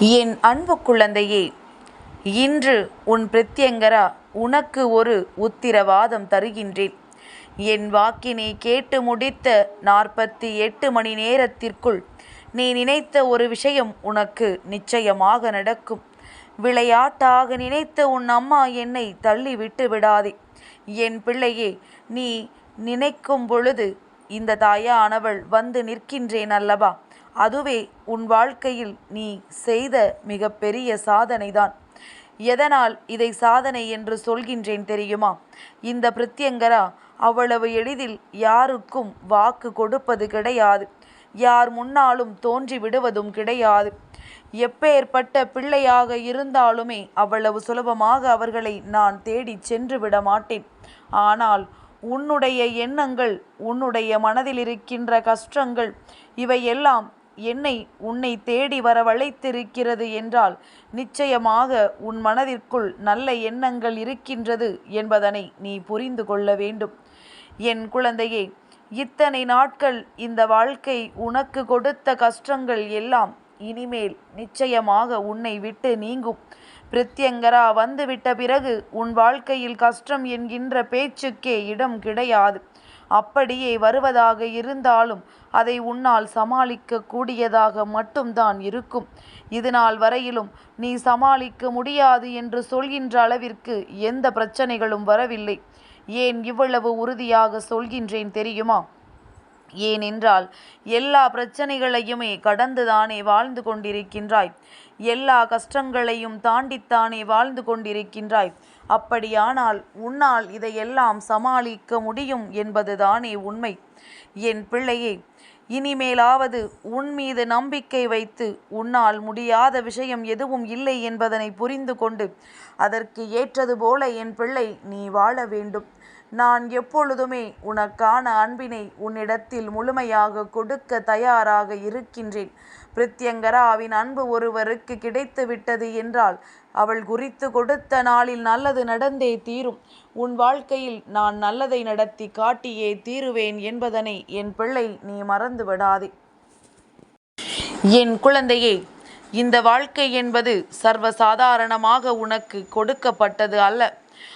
என் அன்பு குழந்தையே இன்று உன் பிரத்யங்கரா உனக்கு ஒரு உத்திரவாதம் தருகின்றேன். என் வாக்கினை கேட்டு முடித்த நாற்பத்தி எட்டு மணி நேரத்திற்குள் நீ நினைத்த ஒரு விஷயம் உனக்கு நிச்சயமாக நடக்கும். விளையாட்டாக நினைத்த உன் அம்மா என்னை தள்ளி விட்டு விடாதே. என் பிள்ளையே நீ நினைக்கும் பொழுது இந்த தாயானவள் வந்து நிற்கின்றேன் அல்லவா? அதுவே உன் வாழ்க்கையில் நீ செய்த மிகப்பெரிய சாதனைதான். எதனால் இதை சாதனை என்று சொல்கின்றேன் தெரியுமா? இந்த பிரத்யங்கரா அவ்வளவு எளிதில் யாருக்கும் வாக்கு கொடுப்பது கிடையாது. யார் முன்னாலும் தோன்றி விடுவதும் கிடையாது. எப்பேற்பட்ட பிள்ளையாக இருந்தாலுமே அவ்வளவு சுலபமாக அவர்களை நான் தேடிச் சென்று விட மாட்டேன் ஆனால் உன்னுடைய எண்ணங்கள் உன்னுடைய மனதில் இருக்கின்ற கஷ்டங்கள் இவையெல்லாம் என்னை உன்னை தேடி வரவழைத்திருக்கிறது என்றால் நிச்சயமாக உன் மனதிற்குள் நல்ல எண்ணங்கள் இருக்கின்றது என்பதனை நீ புரிந்து கொள்ள வேண்டும். என் குழந்தையே இத்தனை நாட்கள் இந்த வாழ்க்கை உனக்கு கொடுத்த கஷ்டங்கள் எல்லாம் இனிமேல் நிச்சயமாக உன்னை விட்டு நீங்கும். பிரத்யங்கரா வந்துவிட்ட பிறகு உன் வாழ்க்கையில் கஷ்டம் என்கின்ற பேச்சுக்கே இடம் கிடையாது. அப்படியே வருவதாக இருந்தாலும் அதை உன்னால் சமாளிக்க கூடியதாக மட்டும்தான் இருக்கும். இது நாள் வரையிலும் நீ சமாளிக்க முடியாது என்று சொல்கின்ற அளவிற்கு எந்த பிரச்சனைகளும் வரவில்லை. ஏன் இவ்வளவு உறுதியாக சொல்கின்றேன் தெரியுமா? ஏனென்றால் எல்லா பிரச்சனைகளையுமே கடந்துதானே வாழ்ந்து கொண்டிருக்கின்றாய். எல்லா கஷ்டங்களையும் தாண்டித்தானே வாழ்ந்து கொண்டிருக்கின்றாய். அப்படியானால் உன்னால் இதையெல்லாம் சமாளிக்க முடியும் என்பதுதானே உண்மை. என் பிள்ளையே இனிமேலாவது உன் மீது நம்பிக்கை வைத்து உன்னால் முடியாத விஷயம் எதுவும் இல்லை என்பதனை புரிந்து கொண்டு அதற்கு ஏற்றது போல என் பிள்ளை நீ வாழ வேண்டும். நான் எப்பொழுதுமே உனக்கான அன்பினை உன்னிடத்தில் முழுமையாக கொடுக்க தயாராக இருக்கின்றேன். பிரித்யங்கராவின் அன்பு ஒருவருக்கு கிடைத்து விட்டது என்றால் அவள் குறித்து கொடுத்த நாளில் நல்லது நடந்தே தீரும். உன் வாழ்க்கையில் நான் நல்லதை நடத்தி காட்டியே தீருவேன் என்பதனை என் பிள்ளை நீ மறந்து விடாதே என் குழந்தையே இந்த வாழ்க்கை என்பது சர்வசாதாரணமாக உனக்கு கொடுக்கப்பட்டது அல்ல.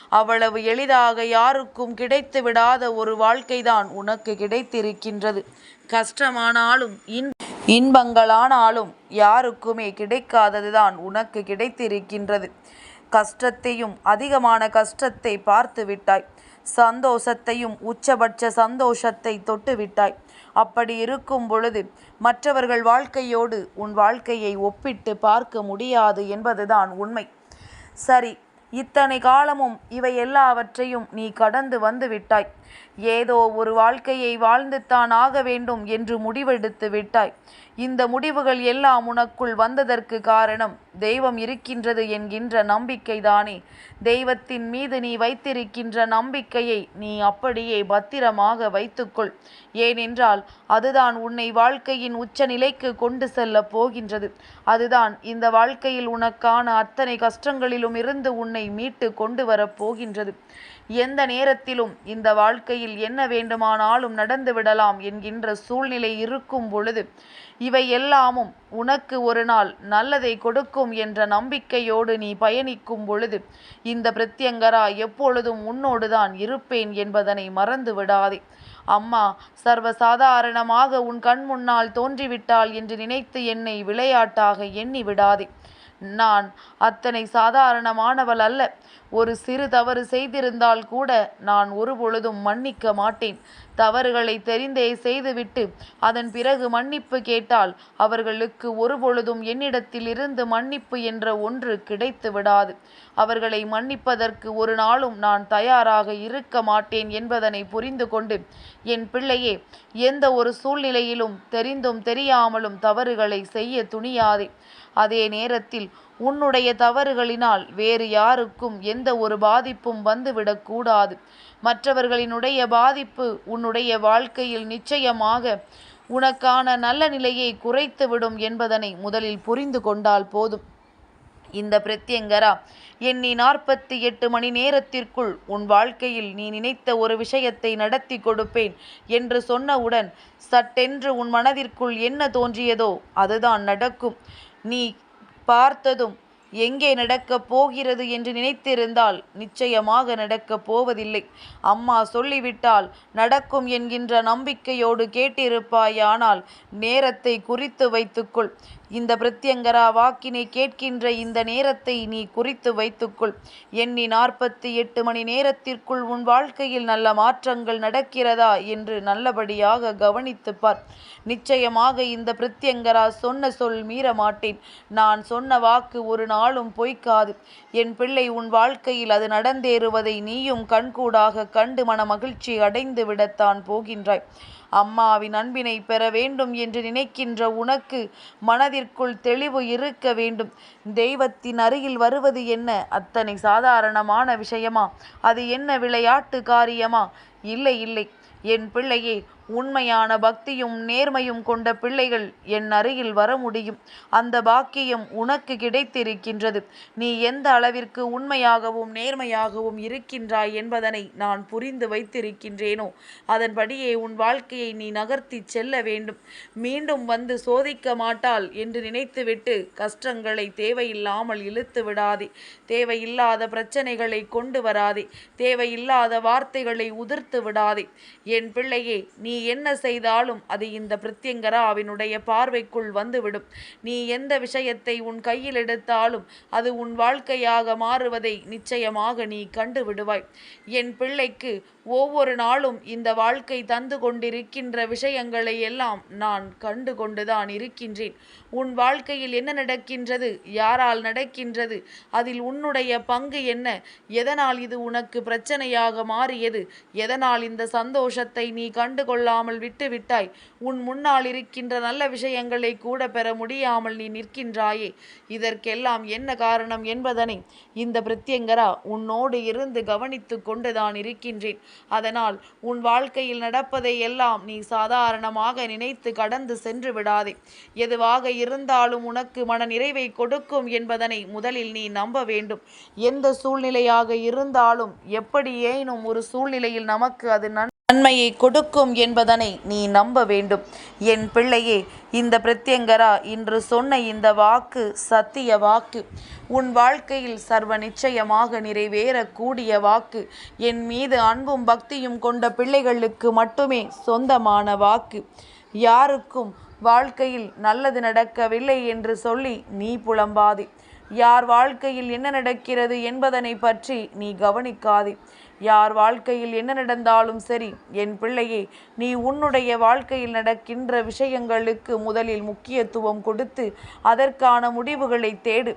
அவ்வளவு எளிதாக யாருக்கும் கிடைத்து விடாத ஒரு வாழ்க்கைதான் உனக்கு கிடைத்திருக்கின்றது. கஷ்டமானாலும் இன் இன்பங்களானாலும் யாருக்குமே கிடைக்காததுதான் உனக்கு கிடைத்திருக்கின்றது. கஷ்டத்தையும் அதிகமான கஷ்டத்தை பார்த்து விட்டாய் சந்தோஷத்தையும் உச்சபட்ச சந்தோஷத்தை தொட்டுவிட்டாய். அப்படி இருக்கும் பொழுது மற்றவர்கள் வாழ்க்கையோடு உன் வாழ்க்கையை ஒப்பிட்டு பார்க்க முடியாது என்பதுதான் உண்மை. சரி இத்தனை காலமும் இவை எல்லாவற்றையும் நீ கடந்து வந்து விட்டாய். ஏதோ ஒரு வாழ்க்கையை வாழ்ந்துத்தான் ஆக வேண்டும் என்று முடிவெடுத்து விட்டாய். இந்த முடிவுகள் எல்லாம் உனக்குள் வந்ததற்கு காரணம் தெய்வம் இருக்கின்றது என்கின்ற நம்பிக்கைதானே. தெய்வத்தின் மீது நீ வைத்திருக்கின்ற நம்பிக்கையை நீ அப்படியே பத்திரமாக வைத்துக்கொள். ஏனென்றால் அதுதான் உன்னை வாழ்க்கையின் உச்ச நிலைக்கு கொண்டு செல்ல போகின்றது. அதுதான் இந்த வாழ்க்கையில் உனக்கான அத்தனை கஷ்டங்களிலும் இருந்து உன்னை மீட்டு கொண்டு வரப் போகின்றது. எந்த நேரத்திலும் இந்த வாழ்க்கையில் என்ன வேண்டுமானாலும் நடந்து விடலாம் என்கின்ற சூழ்நிலை இருக்கும் பொழுது இவை எல்லாமும் உனக்கு ஒரு நாள் நல்லதை கொடுக்கும் என்ற நம்பிக்கையோடு நீ பயணிக்கும் பொழுது இந்த பிரத்யங்கரா எப்பொழுதும் உன்னோடுதான் இருப்பேன் என்பதனை மறந்து விடாதே. அம்மா சர்வசாதாரணமாக உன் கண் முன்னால் தோன்றிவிட்டாள் என்று நினைத்து என்னை விளையாட்டாக எண்ணி விடாதே. நான் அத்தனை சாதாரணமானவள் அல்ல. ஒரு சிறு தவறு செய்திருந்தால் கூட நான் ஒருபொழுதும் மன்னிக்க மாட்டேன். தவறுகளை தெரிந்தே செய்துவிட்டு அதன் பிறகு மன்னிப்பு கேட்டால் அவர்களுக்கு ஒருபொழுதும் என்னிடத்தில் இருந்து மன்னிப்பு என்ற ஒன்று கிடைத்து விடாது. அவர்களை மன்னிப்பதற்கு ஒரு நாளும் நான் தயாராக இருக்க மாட்டேன் என்பதனை புரிந்து கொண்டு என் பிள்ளையே எந்த ஒரு சூழ்நிலையிலும் தெரிந்தும் தெரியாமலும் தவறுகளை செய்ய துணியாதே. அதே நேரத்தில் உன்னுடைய தவறுகளினால் வேறு யாருக்கும் எந்த ஒரு பாதிப்பும் வந்துவிடக்கூடாது. மற்றவர்களினுடைய பாதிப்பு உன்னுடைய வாழ்க்கையில் நிச்சயமாக உனக்கான நல்ல நிலையை குறைத்துவிடும் என்பதனை முதலில் புரிந்து கொண்டால் போதும். இந்த பிரத்யங்கரா எண்ணி நாற்பத்தி எட்டு மணி நேரத்திற்குள் உன் வாழ்க்கையில் நீ நினைத்த ஒரு விஷயத்தை நடத்தி கொடுப்பேன் என்று சொன்னவுடன் சட்டென்று உன் மனதிற்குள் என்ன தோன்றியதோ அதுதான் நடக்கும். நீ பார்த்ததும் எங்கே நடக்கப் போகிறது என்று நினைத்திருந்தால் நிச்சயமாக நடக்கப் போவதில்லை. அம்மா சொல்லிவிட்டால் நடக்கும் என்கின்ற நம்பிக்கையோடு கேட்டிருப்பாயானால் நேரத்தை குறித்து வைத்துக்கொள். இந்த பிரத்யங்கரா வாக்கினை கேட்கின்ற இந்த நேரத்தை நீ குறித்து வைத்துக்கொள். எண்ணி நாற்பத்தி எட்டு மணி நேரத்திற்குள் உன் வாழ்க்கையில் நல்ல மாற்றங்கள் நடக்கிறதா என்று நல்லபடியாக கவனித்துப் பார். நிச்சயமாக இந்த பிரத்யங்கரா சொன்ன சொல் மீற மாட்டேன் நான் சொன்ன வாக்கு ஒரு நாளும் பொய்க்காது. என் பிள்ளை உன் வாழ்க்கையில் அது நடந்தேறுவதை நீயும் கண்கூடாக கண்டு மன மகிழ்ச்சி அடைந்து விடத்தான் போகின்றாய். அம்மாவின் அன்பினை பெற வேண்டும் என்று நினைக்கின்ற உனக்கு மனதிற்குள் தெளிவு இருக்க வேண்டும். தெய்வத்தின் அருகில் வருவது என்ன? அத்தனை சாதாரணமான விஷயமா? அது என்ன விளையாட்டு காரியமா? இல்லை இல்லை. என் பிள்ளையே உண்மையான பக்தியும் நேர்மையும் கொண்ட பிள்ளைகள் என் அருகில் வர முடியும். அந்த பாக்கியம் உனக்கு கிடைத்திருக்கின்றது. நீ எந்த அளவிற்கு உண்மையாகவும் நேர்மையாகவும் இருக்கின்றாய் என்பதனை நான் புரிந்து வைத்திருக்கின்றேனோ அதன்படியே உன் வாழ்க்கையை நீ நகர்த்தி செல்ல வேண்டும். மீண்டும் வந்து சோதிக்க மாட்டாள் என்று நினைத்துவிட்டு கஷ்டங்களை தேவையில்லாமல் இழுத்து விடாதே. தேவையில்லாத பிரச்சனைகளை கொண்டு வராதே. தேவையில்லாத வார்த்தைகளை உதிர்த்து விடாதே. என் பிள்ளையே நீ நீ என்ன செய்தாலும் அது இந்த பிரத்யங்கரா அவனுடைய பார்வைக்குள் வந்துவிடும். நீ எந்த விஷயத்தை உன் கையில் எடுத்தாலும் அது உன் வாழ்க்கையாக மாறுவதை நிச்சயமாக நீ கண்டு விடுவாய் என் பிள்ளைக்கு ஒவ்வொரு நாளும் இந்த வாழ்க்கை தந்து கொண்டிருக்கின்ற விஷயங்களை எல்லாம் நான் கண்டு கொண்டுதான் இருக்கின்றேன். உன் வாழ்க்கையில் என்ன நடக்கின்றது யாரால் நடக்கின்றது அதில் உன்னுடைய பங்கு என்ன எதனால் இது உனக்கு பிரச்சனையாக மாறியது எதனால் இந்த சந்தோஷத்தை நீ கண்டு கொள்ளாமல் விட்டு விட்டாய். உன் முன்னால் இருக்கின்ற நல்ல விஷயங்களை கூட பெற முடியாமல் நீ நிற்கின்றாயே. இதற்கெல்லாம் என்ன காரணம் என்பதனை இந்த பிரத்யங்கரா உன்னோடு இருந்து கவனித்து கொண்டுதான் இருக்கின்றேன். அதனால் உன் வாழ்க்கையில் நடப்பதை எல்லாம் நீ சாதாரணமாக நினைத்து கடந்து சென்று விடாதே. எதுவாக இருந்தாலும் உனக்கு மன நிறைவை கொடுக்கும் என்பதனை முதலில் நீ நம்ப வேண்டும். எந்த சூழ்நிலையாக இருந்தாலும் எப்படி ஏனும் ஒரு சூழ்நிலையில் நமக்கு அது நன் நன்மையை கொடுக்கும் என்பதனை நீ நம்ப வேண்டும். என் பிள்ளையே இந்த பிரத்யங்கரா இன்று சொன்ன இந்த வாக்கு சத்திய வாக்கு. உன் வாழ்க்கையில் சர்வ நிச்சயமாக நிறைவேறக்கூடிய வாக்கு. என் மீது அன்பும் பக்தியும் கொண்ட பிள்ளைகளுக்கு மட்டுமே சொந்தமான வாக்கு. யாருக்கும் வாழ்க்கையில் நல்லது நடக்கவில்லை என்று சொல்லி நீ புலம்பாதே. யார் வாழ்க்கையில் என்ன நடக்கிறது என்பதனை பற்றி நீ கவனிக்காதே. யார் வாழ்க்கையில் என்ன நடந்தாலும் சரி என் பிள்ளையே நீ உன்னுடைய வாழ்க்கையில் நடக்கின்ற விஷயங்களுக்கு முதலில் முக்கியத்துவம் கொடுத்து அதற்கான முடிவுகளை தேடு.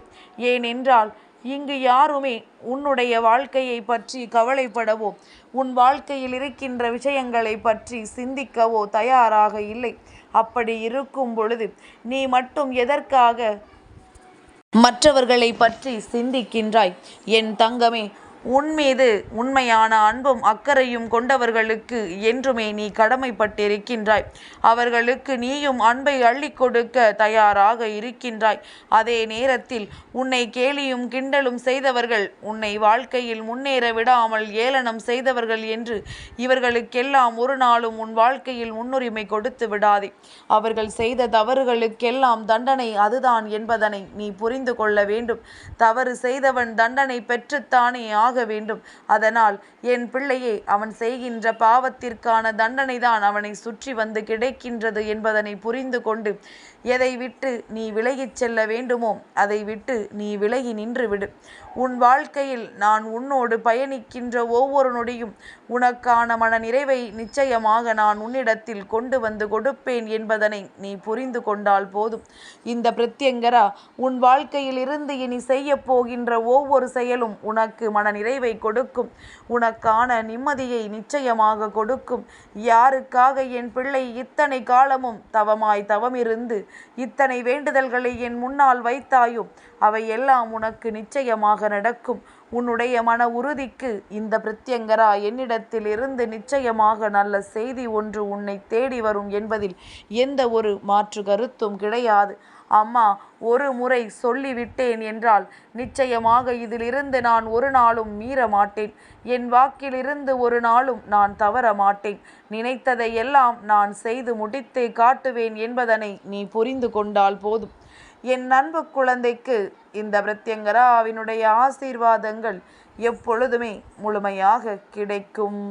ஏனென்றால் இங்கு யாருமே உன்னுடைய வாழ்க்கையை பற்றி கவலைப்படவோ உன் வாழ்க்கையில் இருக்கின்ற விஷயங்களை பற்றி சிந்திக்கவோ தயாராக இல்லை. அப்படி இருக்கும் பொழுது நீ மட்டும் எதற்காக மற்றவர்களை பற்றி சிந்திக்கின்றாய்? என் தங்கமே உன் மீது உண்மையான அன்பும் அக்கறையும் கொண்டவர்களுக்கு என்றுமே நீ கடமைப்பட்டிருக்கின்றாய். அவர்களுக்கு நீயும் அன்பை அள்ளி கொடுக்க தயாராக இருக்கின்றாய். அதே நேரத்தில் உன்னை கேலியும் கிண்டலும் செய்தவர்கள் உன்னை வாழ்க்கையில் முன்னேற விடாமல் ஏளனம் செய்தவர்கள் என்று இவர்களுக்கெல்லாம் ஒரு நாளும் உன் வாழ்க்கையில் முன்னுரிமை கொடுத்து விடாதே. அவர்கள் செய்த தவறுகளுக்கெல்லாம் தண்டனை அதுதான் என்பதனை நீ புரிந்து கொள்ள வேண்டும். தவறு செய்தவன் தண்டனை பெற்றுத்தானே ஆக ஆக வேண்டும். அதனால் என் பிள்ளையே அவன் செய்கின்ற பாவத்திற்கான தண்டனைதான் அவனை சுற்றி வந்து கிடைக்கின்றது என்பதனை புரிந்து கொண்டு எதை விட்டு நீ விலகிச் செல்ல வேண்டுமோ அதை விட்டு நீ விலகி நின்று விடு. உன் வாழ்க்கையில் நான் உன்னோடு பயணிக்கின்ற ஒவ்வொரு நொடியும் உனக்கான மன நிறைவை நிச்சயமாக நான் உன்னிடத்தில் கொண்டு வந்து கொடுப்பேன் என்பதனை நீ புரிந்து கொண்டால் போதும். இந்த பிரத்யங்கரா உன் வாழ்க்கையில் இருந்து இனி செய்ய போகின்ற ஒவ்வொரு செயலும் உனக்கு மன நிறைவை கொடுக்கும். உனக்கான நிம்மதியை நிச்சயமாக கொடுக்கும். யாருக்காக என் பிள்ளை இத்தனை காலமும் தவமாய் தவமிருந்து இத்தனை வேண்டுதல்களை என் முன்னால் வைத்தாயும் அவை எல்லாம் உனக்கு நிச்சயமாக நடக்கும். உன்னுடைய மன உறுதிக்கு இந்த பிரத்யங்கரா என்னிடத்தில் இருந்து நிச்சயமாக நல்ல செய்தி ஒன்று உன்னை தேடி வரும் என்பதில் எந்த ஒரு மாற்று கருத்தும் கிடையாது. அம்மா ஒரு முறை சொல்லிவிட்டேன் என்றால் நிச்சயமாக இதிலிருந்து நான் ஒரு நாளும் மீற மாட்டேன். என் வாக்கிலிருந்து ஒரு நாளும் நான் தவற மாட்டேன். நினைத்ததை எல்லாம் நான் செய்து முடித்து காட்டுவேன் என்பதனை நீ புரிந்து கொண்டால் போதும். என் அன்பு குழந்தைக்கு இந்த பிரத்யங்கராவினுடைய ஆசீர்வாதங்கள் எப்பொழுதுமே முழுமையாக கிடைக்கும்.